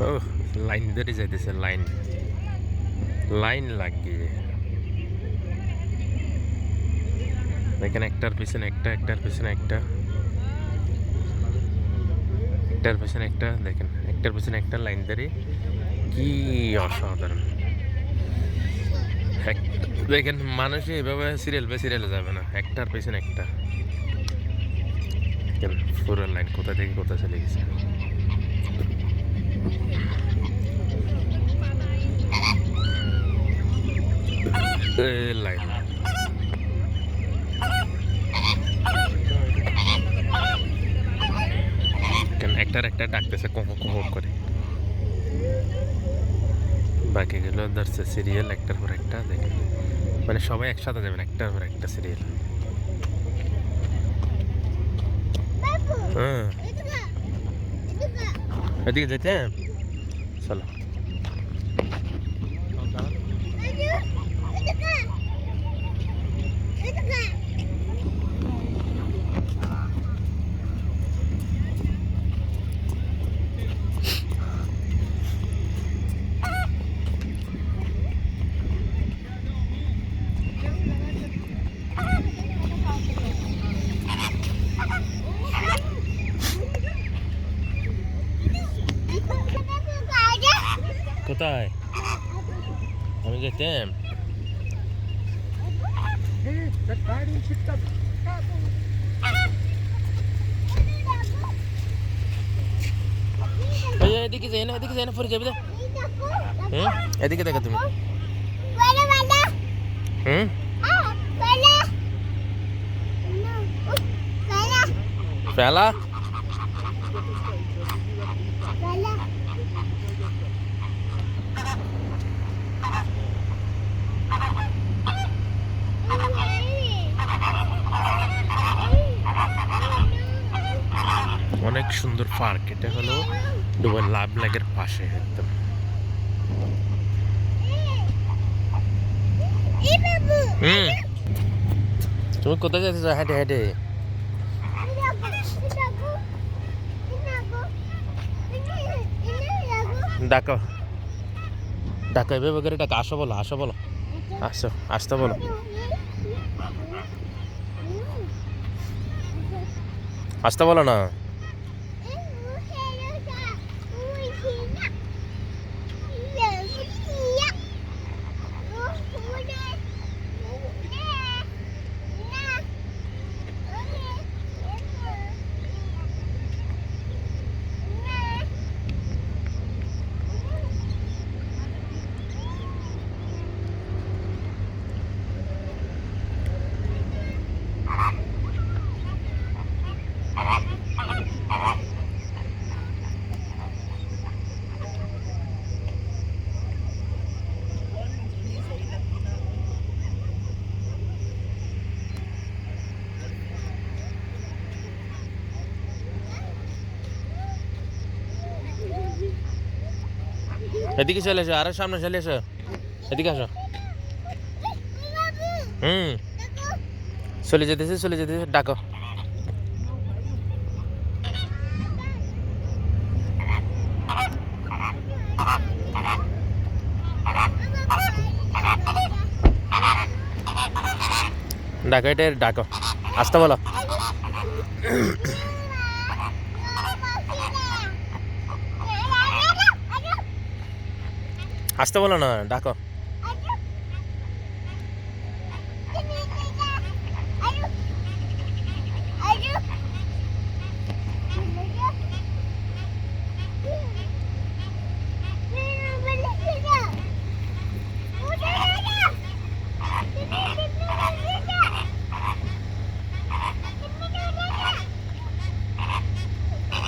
ও line ধরে যাইতেছে, line. Line লাগিয়ে দেখেন একটার পিছনে একটা, একটার পিছনে একটা। একটার পিছনে একটা, দেখেন, একটার পিছনে একটা লাইন ধরে। কি অসাধারণ। দেখেন মানুষ এভাবে সিরিয়াল বে সিরিয়ালে যাবে না। একটার পেছনে একটা। পুরো লাইন কোথা থেকে কোথা চলে গেছে। লাইন কেন একটা ডাকতেছে কোমো কোমো করে। বাকিগুলো ধরছে সিরিয়াল একটার পর একটা দেখেন মানে সবাই একসাথে যাবেন, একটার পর একটা সিরিয়াল হ্যাঁ। এদিকে যেতে চলো কোথায়? আমি যেতাম এদিকে যাই এদিকে যাই না পরে যাবি হুম? এদিকে দেখো তুমি। হুম? ফেলা? অনেক সুন্দর পার্ক। এটা হলো দুবাই লাভ লেগের পাশে একদম। হুম। তুমি কোথায় যাচ্ছ? হেঁটে হেঁটে। ডাকো। ডাকো এভাবে করে ডাকো। আসো বলো আসো বলো। আসো আসতে বলো। আসতে বলো না। এদিকে চলে এসো, আরও সামনে চলে এসো। এদিকে আসো। হুম। চলে যেতেছে চলে যেতেছে, ডাকো। ডাকো, এটা ডাকো। আসতে বলো। আসতে বলো না ডাকো।